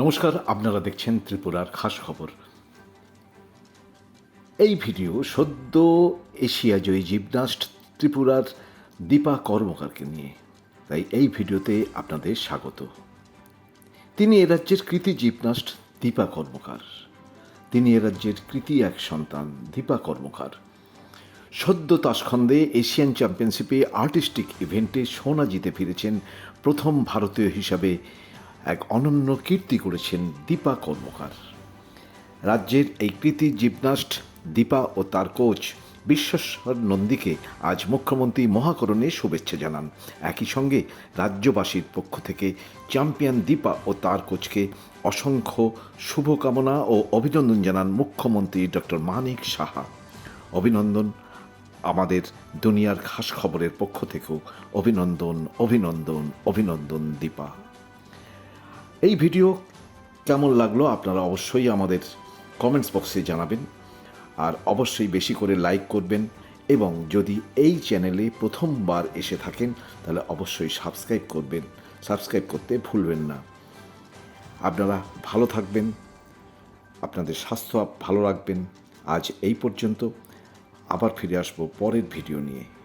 নমস্কার, আপনারা দেখছেন ত্রিপুরার খাস খবর। এই ভিডিও সদ্য এশিয়া জয়ী জিমনাস্ট ত্রিপুরার দীপা কর্মকারকে নিয়ে। তাই এই ভিডিওতে আপনাদের স্বাগত। তিনি এ রাজ্যের কৃতি জিমনাস্ট দীপা কর্মকার। তিনি এ রাজ্যের কৃতি এক সন্তান দীপা কর্মকার। সদ্য তাসখন্দে এশিয়ান চ্যাম্পিয়নশিপে আর্টিস্টিক ইভেন্টে সোনা জিতে ফিরেছেন প্রথম ভারতীয় হিসাবে এক অনন্য কীর্তি করেছেন দীপা কর্মকার। রাজ্যের এই কৃতি জিমনাস্ট দীপা ও তার কোচ বিশ্বস্বর নন্দীকে আজ মুখ্যমন্ত্রী মহাকরণে শুভেচ্ছা জানান। একই সঙ্গে রাজ্যবাসীর পক্ষ থেকে চ্যাম্পিয়ন দীপা ও তার কোচকে অসংখ্য শুভকামনা ও অভিনন্দন জানান মুখ্যমন্ত্রী ডক্টর মানিক সাহা। অভিনন্দন আমাদের দুনিয়ার খাস খবরের পক্ষ থেকেও। অভিনন্দন অভিনন্দন অভিনন্দন দীপা। এই ভিডিও কেমন লাগল আপনারা অবশ্যই আমাদের কমেন্টস বক্সে জানাবেন। আর অবশ্যই বেশি করে লাইক করবেন এবং যদি এই চ্যানেলে প্রথমবার এসে থাকেন, তাহলে অবশ্যই সাবস্ক্রাইব করবেন। সাবস্ক্রাইব করতে ভুলবেন না। আপনারা ভালো থাকবেন, আপনাদের স্বাস্থ্য ভালো রাখবেন। আজ এই পর্যন্ত। আবার ফিরে আসব পরের ভিডিও নিয়ে।